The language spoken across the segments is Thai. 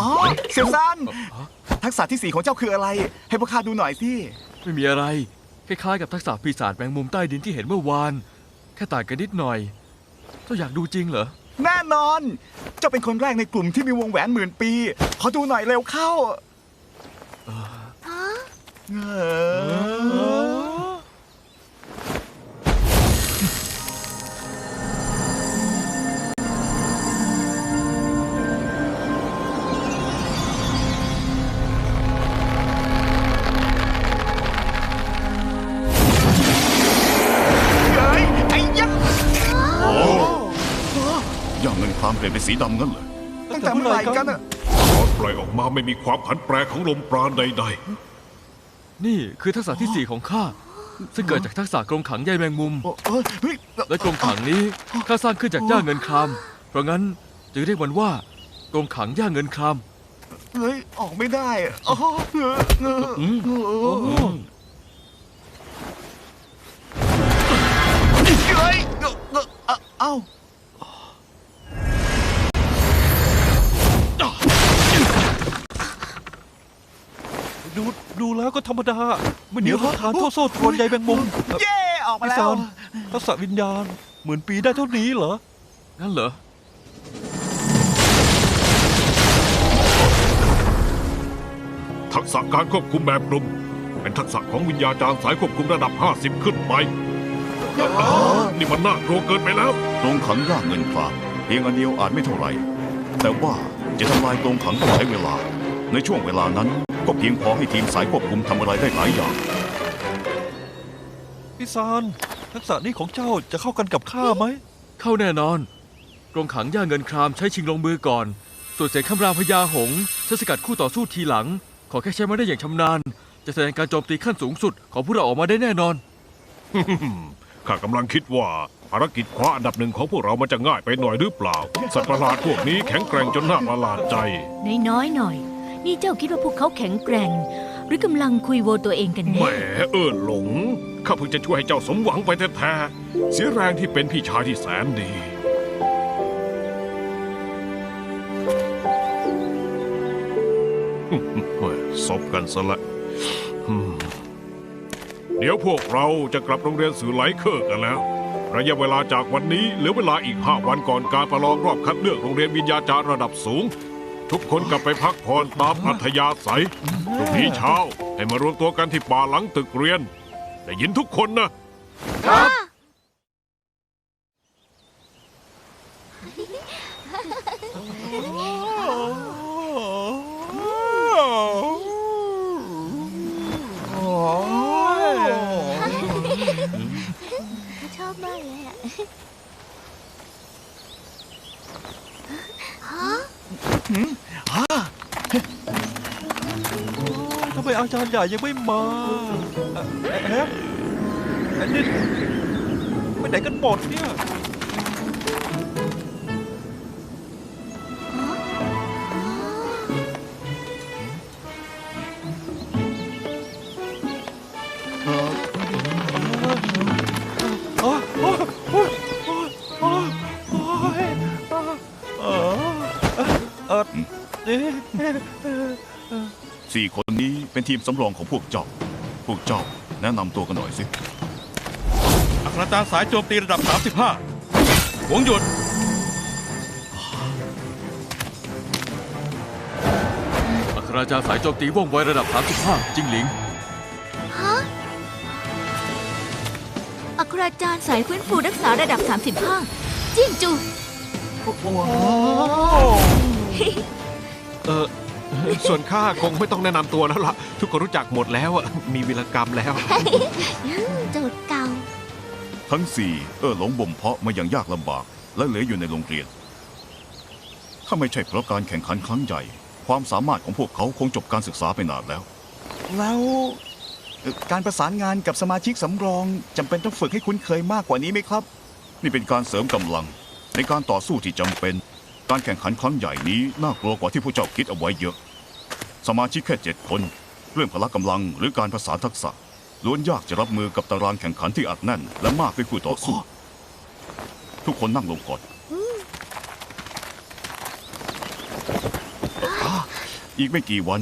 อ๋อเซียวซันทักษะที่สี่ของเจ้าคืออะไร ให้พวกข้าดูหน่อยสิไม่มีอะไร คล้ายๆกับทักษะปีศาจแมงมุมใต้ดินที่เห็นเมื่อวาน แค่ต่างกันนิดหน่อยเจ้าอยากดูจริงเหรอแน่นอน เจ้าเป็นคนแรกในกลุ่มที่มีวงแหวนหมื่นปีขอดูหน่อยเร็วเข้าเออ งเงินคลามเปลี่ยนเป็นสีดำงั้นเหรอตั้งแต่เมื่อไหร่กันอะตอนปล่อยออกมาไม่มีความผันแปรของลมปราณใด นี่คือทักษะที่สี่ของข้าซึ่งเกิดจากทักษะกรงขังใยแมงมุมโอ้เอ้ยเฮ้ยและกรงขังนี้ข้าสร้างขึ้นจากย่าเงินคราม เพราะงั้นจึงเรียกมันว่ากรงขังย่าเงินคราม เฮ้ยออกไม่ได้อะอ๋อเออเออเออเฮ้ยเออเออเอ้า ดูดูแล้วก็ธรรมดา ไม่เหนียวทนทานเท่าโซ่ตรวนใยแมงมุมเย่ออกมาพี่แล้ซาวนทักษะวิญญาณหมื่นปีได้เท่านี้เหรองั้นเหรอๆทักษะการควบคุมแบบกลุ่ม เป็นทักษะของวิญญาจารย์สายควบคุมระดับ 50 ขึ้นไปอ๋อนี่มันน่ากลัวเกินไปแล้วกรงขังย่างเงินคลามเพียงอันเดียวอาจไม่เท่าไหร่ แต่ว่าจะทำลายกรงขังต้องใช้เวลา ในช่วงเวลานั้น ก็เพียงพอให้ทีมสายควบคุมทำอะไรได้หลายอย่างพี่ซานทักษะนี้ของเจ้าจะเข้ากันกับข้าไหม เข้าแน่นอน กรงขังย่าเงินครามใช้ชิงลงมือก่อน ส่วนเสียงคำรามพญาหงส์ใช้สกัดคู่ต่อสู้ทีหลัง ขอแค่ใช้มันได้อย่างชำนาญ จะแสดงการโจมตีขั้นสูงสุดของพวกเราออกมาได้แน่นอน ข้ากำลังคิดว่าภารกิจคว้าอันดับหนึ่งของพวกเรามันจะง่ายไปหน่อยหรือเปล่า สัตว์ประหลาดพวกนี้แข็งแกร่งจนน่าประหลาดใจ น้อยๆหน่อย นี่เจ้าคิดว่าพวกเขาแข็งแกร่ง หรือกำลังคุยโวตัวเองกันแหมแน่เอิญหลง ข้าเพิ่งจะช่วยให้เจ้าสมหวังไปแท้ๆเสียแรงที่เป็นพี่ชายที่แสนดี เฮ้ยซบกันซะละอืมเดี๋ยวพวกเราจะกลับโรงเรียนสื่อไหลเคอร์กันแล้ว ระยะเวลาจากวันนี้เหลือเวลาอีกห้าวันก่อนการประลองรอบคัดเลือกโรงเรียนวิญญาจารย์ระดับสูง ทุกคนกลับไปพักผ่อนตามอัธยาศัยพรุ่งนี้เช้าให้มารวมตัวกันที่ป่าหลังตึกเรียน ได้ยินทุกคนนะช จารย์ใหญ่ยังไม่มาเอ๊ะอ๊ะเอ๊ะนี่ไปไหนกันหมดเนี่ยอ๋อโอ้ยโอ้ยโอ้ยโอ้ยโอ้ยเออเออเอ๊ะสี่คน เป็นทีมสำรองของพวกเจ้า พวกเจ้าแนะนำตัวกันหน่อยสิ อัครจารย์สายโจมตีระดับ 35หวงหยุด อัครราชาสายโจมตีว่องไวระดับ 35 จิงหลิงอัคราจารย์สายฟื้นฟูรักษาระดับ 35 จิ้งจู เออ ส่วนข้าคงไม่ต้องแนะนำตัวแล้วล่ะ ทุกคนรู้จักหมดแล้วอะมีวิรกรรมแล้ว โจทย์เก่า ทั้งสี่เออหลงบ่มเพาะมาอย่างยากลำบาก และเหลืออยู่ในโรงเรียน ถ้าไม่ใช่เพราะการแข่งขันครั้งใหญ่ ความสามารถของพวกเขาคงจบการศึกษาไปนานแล้ว แล้วเอ่อการประสานงานกับสมาชิกสำรองจำเป็นต้องฝึกให้คุ้นเคยมากกว่านี้ไหมครับ นี่เป็นการเสริมกำลัง ในการต่อสู้ที่จำเป็น การแข่งขันครั้งใหญ่นี้น่ากลัวกว่าที่พวกเจ้าคิดเอาไว้เยอะ สมาชิกแค่เจ็ดคน เรื่องพละกำลังหรือการภาษานทักษะล้วนยากจะรับมือกับตารางแข่งขันที่อัดแน่น และมากด้วยคู่ต่อสู้ ทุกคนนั่งลงก่อน อีกไม่กี่วัน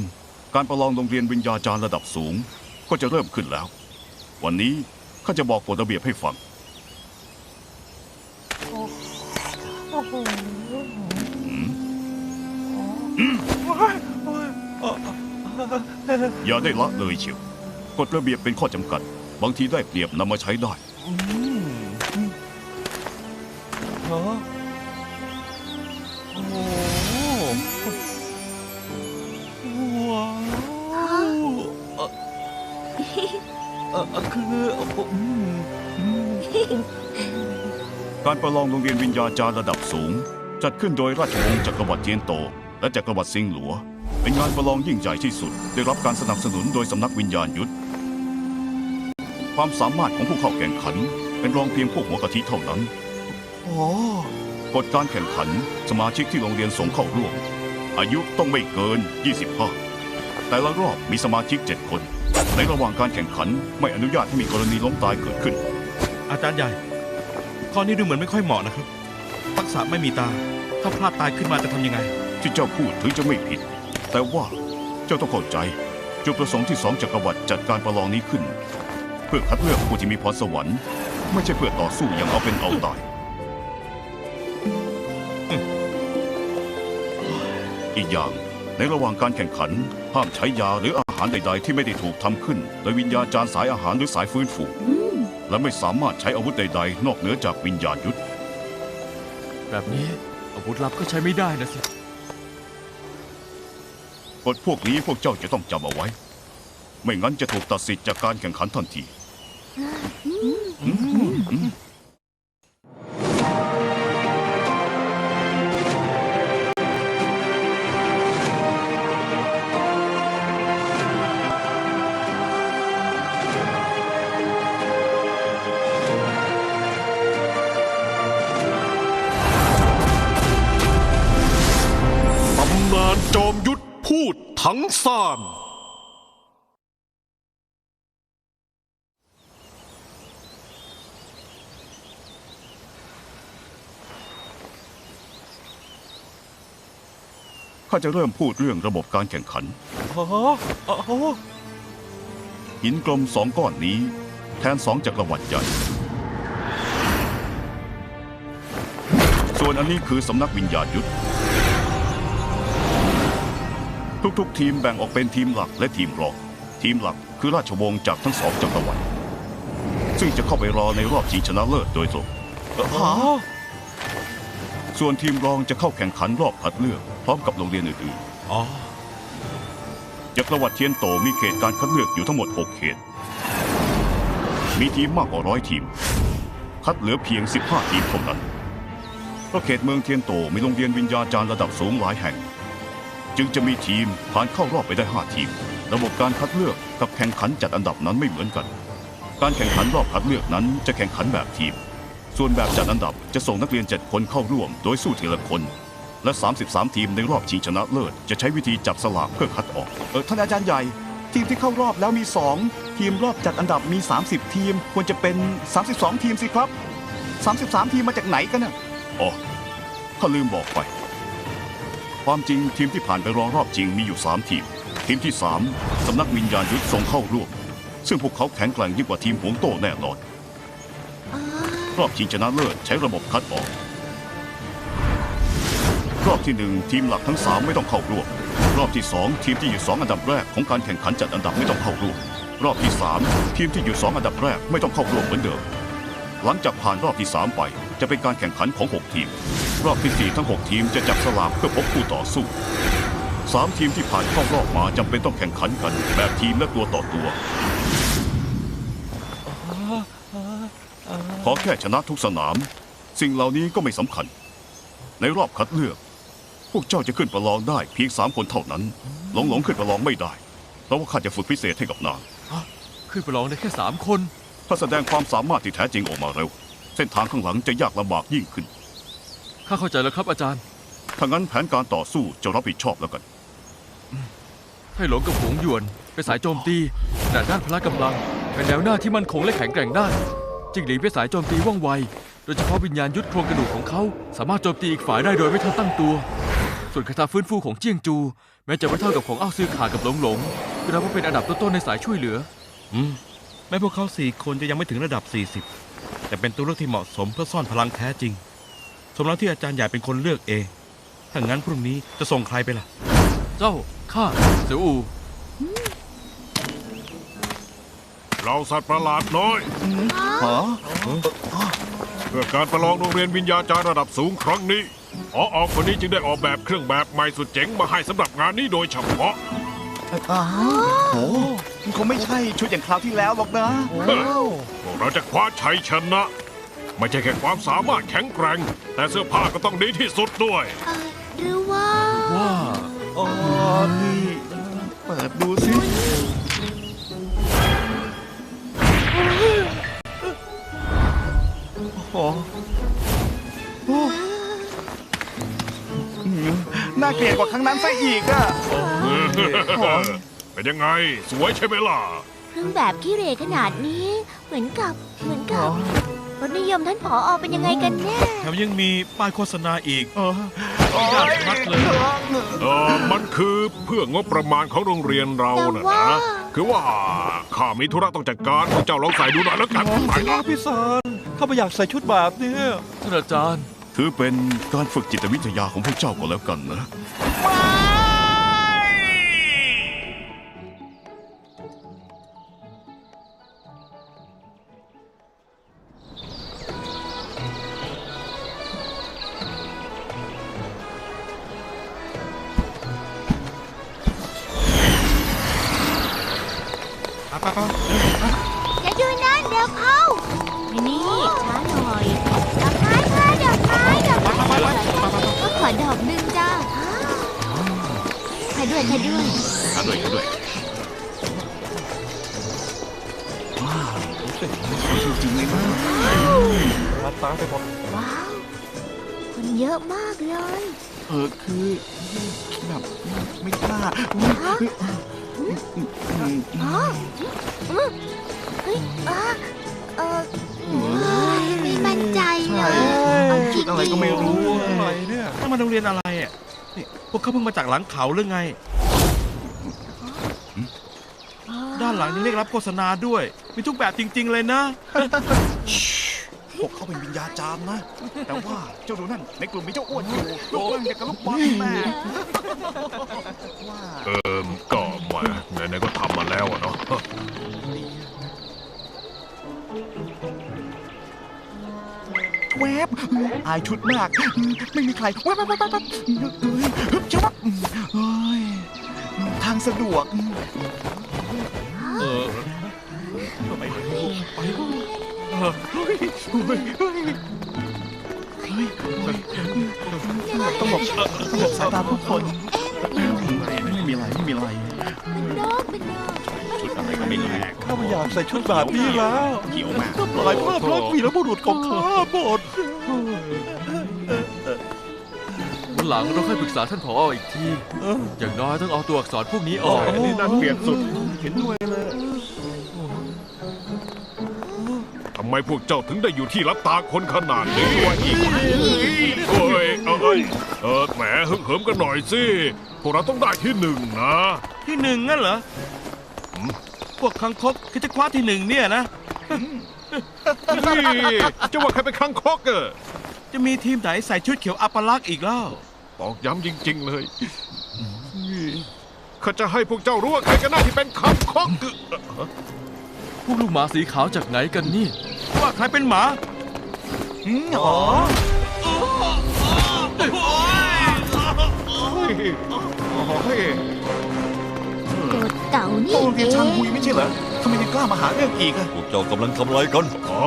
การประลองโรงเรียนวิญญาจารย์ระดับสูง ก็จะเริ่มขึ้นแล้ว วันนี้ข้าจะบอกกฎระเบียบให้ฟังอ อย่าได้ละเลยเชียวกฎระเบียบเป็นข้อจำกัด บางทีได้เปรียบนำมาใช้ได้ ฮะโอ้โหว้าวเอ่อเอ่อคือเอ่ออืมอืมการประลองโรงเรียนวิญญาจารย์ระดับสูง จัดขึ้นโดยราชวงศ์จักรวรรดิเทียนโต และจักรวรรดิซิงหลัว เป็นงานประลองยิ่งใหญ่ที่สุด ได้รับการสนับสนุนโดยสำนักวิญญาณยุทธ ความสามารถของผู้เข้าแข่งขัน เป็นรองเพียงพวกหัวกะทิเท่านั้น โอ้กฎการแข่งขันสมาชิกที่โรงเรียนส่งเข้าร่วม อายุต้องไม่เกิน 25 แต่ละรอบมีสมาชิก 7 คน ในระหว่างการแข่งขันไม่อนุญาตให้มีกรณีล้มตายเกิดขึ้น อาจารย์ใหญ่ ข้อนี้ดูเหมือนไม่ค่อยเหมาะนะครับ ทักษะไม่มีตา ถ้าพลาดตายขึ้นมาจะทำยังไง ที่เจ้าพูดถึงจะไม่ผิด แต่ว่าเจ้าต้องเข้าใจ จุดประสงค์ที่สองจักรวรรดิจัดการประลองนี้ขึ้น เพื่อคัดเลือกผู้ที่มีพรสวรรค์ ไม่ใช่เพื่อต่อสู้อย่างเอาเป็นเอาตาย อีกอย่างในระหว่างการแข่งขัน ห้ามใช้ยาหรืออาหารใด ๆ ที่ไม่ได้ถูกทำขึ้น โดยวิญญาจารย์สายอาหารหรือสายฟื้นฟูและไม่สามารถใช้อาวุธใด ๆ นอกเหนือจากวิญญาณยุทธแบบนี้อาวุธลับก็ใช้ไม่ได้นะสิ กฎพวกนี้พวกเจ้าจะต้องจำเอาไว้ ไม่งั้นจะถูกตัดสิทธิ์จากการแข่งขันทันทีตำนานจอมยุทธ พูดทั้งซานข้าจะเริ่มพูดเรื่องระบบการแข่งขันฮะโอ้โหหินกลมสองก้อนนี้ แทนสองจักรวรรดิใหญ่ ส่วนอันนี้คือสำนักวิญญาณยุทธ ทุกๆ ทีมแบ่งออกเป็นทีมหลักและทีมรอง ทีมหลักคือราชวงศ์จากทั้งสองจักรวรรดิซึ่งจะเข้าไปรอในรอบชิงชนะเลิศโดยตรงฮะส่วนทีมรองจะเข้าแข่งขันรอบคัดเลือก พร้อมกับโรงเรียนอื่นอ๋อๆจักรวรรดิเทียนโตมีเขตการคัดเลือกอยู่ทั้งหมด 6 เขต มีทีมมากกว่าร้อยทีม คัดเหลือเพียง 15 ทีมเท่านั้นเพราะเขตเมืองเทียนโตมีโรงเรียนวิญญาจารย์ระดับสูงหลายแห่ง จึงจะมีทีมผ่านเข้ารอบไปได้ 5 ทีม ระบบการคัดเลือกกับแข่งขันจัดอันดับนั้นไม่เหมือนกัน การแข่งขันรอบคัดเลือกนั้นจะแข่งขันแบบทีม ส่วนแบบจัดอันดับจะส่งนักเรียน 7 คนเข้าร่วม โดยสู้ทีละคน และ 33 ทีมในรอบชิงชนะเลิศ จะใช้วิธีจับสลากเพื่อคัดออก เออท่านอาจารย์ใหญ่ ทีมที่เข้ารอบแล้วมี 2 ทีมรอบจัดอันดับมี 30 ทีม ควรจะเป็น 32 ทีมสิครับ 33 ทีมมาจากไหนกันน่ะอ๋อข้าลืมบอกไป ความจริงทีมที่ผ่านไปรองรอบจริงมีอยู่ 3 ทีม ทีมที่ 3 สำนักวิญญาณยุทธส่งเข้าร่วม ซึ่งพวกเขาแข็งแกร่งยิ่งกว่าทีมหวงโต้แน่นอน รอบชิงชนะเลิศใช้ระบบคัดออก รอบที่หนึ่งทีมหลักทั้ง 3 ไม่ต้องเข้าร่วม รอบที่ 2 ทีมที่อยู่ 2 อันดับแรกของการแข่งขันจัดอันดับไม่ต้องเข้าร่วม รอบที่ 3 ทีมที่อยู่ 2 อันดับแรกไม่ต้องเข้าร่วมเหมือนเดิม หลังจากผ่านรอบที่ 3 ไปจะเป็นการแข่งขันของ 6 ทีม รอบที่4ทั้ง 6 ทีมจะจับสลากเพื่อพบคู่ต่อสู้ 3 ทีมที่ผ่านเข้ารอบมาจำเป็นต้องแข่งขันกัน แบบทีมและตัวต่อตัว ขอแค่ชนะทุกสนาม สิ่งเหล่านี้ก็ไม่สำคัญ ในรอบคัดเลือก พวกเจ้าจะขึ้นประลองได้เพียงสามคนเท่านั้นหลงหลงๆขึ้นประลองไม่ได้ เพราะว่าข้าจะฝึกพิเศษให้กับนางขึ้นไปลองได้แค่สามคน ถ้าแสดงความสามารถที่แท้จริงออกมาเร็ว เส้นทางข้างหลังจะยากลำบากยิ่งขึ้น ข้าเข้าใจแล้วครับอาจารย์ ถ้างั้นแผนการต่อสู้จะรับผิดชอบแล้วกัน ให้หลงกับหงหยวน เป็นสายโจมตีแต่ด้านพละกำลัง เป็นแนวหน้าที่มั่นคงและแข็งแกร่งได้จิงหลีเป็นสายโจมตีว่องไว โดยเฉพาะวิญญาณยุทธโครงกระดูกของเขา สามารถโจมตีอีกฝ่ายได้โดยไม่ทันตั้งตัว ส่วนคาถาฟื้นฟูของเจียงจู แม้จะไม่เท่ากับของอ้าวซื้อขากับหลงหลงก็นับว่าเป็นอันดับต้นๆในสายช่วยเหลือ อืมแม้พวกเขาสี่คนจะยังไม่ถึงระดับ 40 แต่เป็นตัวเลือกที่เหมาะสมเพื่อซ่อนพลังแท้จริง สมแล้วที่อาจารย์ใหญ่เป็นคนเลือกเองถ้างั้นพรุ่งนี้จะส่งใครไปล่ะ เจ้า ข้า เสี่ยวอูเราสัตว์ประหลาดน้อย ฮะเพื่อการประลองโรงเรียนวิญญาจารย์ระดับสูงครั้งนี้พอออกคนนี้จึงได้ออกแบบเครื่องแบบใหม่สุดเจ๋งมาให้สำหรับงานนี้โดยเฉพาะอ้าวโอ้มันคงไม่ใช่ชุดอย่างคราวที่แล้วหรอกนะ พวกเราจะคว้าชัยชนะ ไม่ใช่แค่ความสามารถแข็งแกร่ง แต่เสื้อผ้าก็ต้องดีที่สุดด้วย เอ่อหรือว่าว่าอ๋อนี่เปิดดูสิโอ้โหอืมน่าเกลียดกว่าครั้งนั้นซะอีกอะ เป็นยังไง สวยใช่ไหมล่ะ เครื่องแบบขี้เหร่ขนาดนี้ เหมือนกับเหมือนกับ รสนิยมท่านผออเป็นยังไงกันแน่แถมยังมีป้ายโฆษณาอีกเออโอ้ยากชัดเลยเออมันคือเพื่องบประมาณของโรงเรียนเราแต่นะว่า นะคือว่าข้ามีธุระต้องจัดการพวกเจ้าลองใส่ดูหน่อยแล้วกันไปละพี่สารข้าไม่อยากใส่ชุดแบบเนี้ย ท่านอาจารย์ ถือเป็นการฝึกจิตวิทยาของพวกเจ้าก็แล้วกันนะากเลย เออคือแบบไม่กล้าฮะอ๋ออืมเฮ้ยอะเออไม่มั่นใจเลใช่ยเอาจชุดอะไรก็ไม่รู้อะไรเนี่ยถ้ามาโรงเรียนอะไรอะนี่พวกเขาเพิ่งมาจากหลังเขาหรือไง ด้านหลังยังเรียกรับโฆษณาด้วย มีทุกแบบจริง ๆ เลยนะ วกเขาเป็นวิญญาจารย์นะ แต่ว่าเจ้าดูนั่นในกลุ่มมีเจ้าอ้วนอยู่ลูกอ้วนอย่างกับลูกบอลแม่ว่าเออก็มาไหนๆก็ทำมาแล้วอะเนาะแวบอายชุดมาก ไม่มีใครแวบแวบแวบแวบฮึบชับเฮ้ยทางสะดวก เออไปไป ต้องบอกต้องบอกสายตาผู้คนไม่มีอะไรไม่มีอะไรเป็นนกเป็นนกชุดอะไรก็ไม่รู้ข้าไม่อยากใส่ชุดแบบนี้แล้วเขียวมากก็ปล่อยภาพลักษณ์วีรบุรุษของข้าหมดวันหลังเราค่อยปรึกษาท่านผออีกที อย่างน้อยต้องเอาตัวอักษรพวกนี้ออกนนี้น่าเกลียดสุดเห็นด้วย ไมพวกเจ้าถึงได้อยู่ที่รับตาคนขนาดนี้วะอีกโอ้ยเอ้ยเออแหมฮึกเหิมกันหน่อยสิพวกเราต้องได้ที่หนึ่งนะที่หนึ่งงั้นเหรอพวกคังคกคิดจะคว้าที่หนึ่งเนี่ยนะนี่จะว่าใครเป็นข้างคอกเกอร์จะมีทีมไหนใส่ชุดเขียวอัปลักษณ์อีกแล้วตอกย้ำจริง ๆ เลยข้าจะให้พวกเจ้ารู้ว่าใครกันหน้าที่เป็นข้างคอกเกอร์พวกลูกหมาสีขาวจากไหนกันนี่ ว่าใครเป็นหมาอ๋อเฮ้ยตัวเต่านี่โรงเอเรียนชางง หุยไม่ใช่เหรอทำไมยังกล้ามาหาเรื่องอีกอะ พวกเจ้ากำลังทำอะไรกัน อ๋อ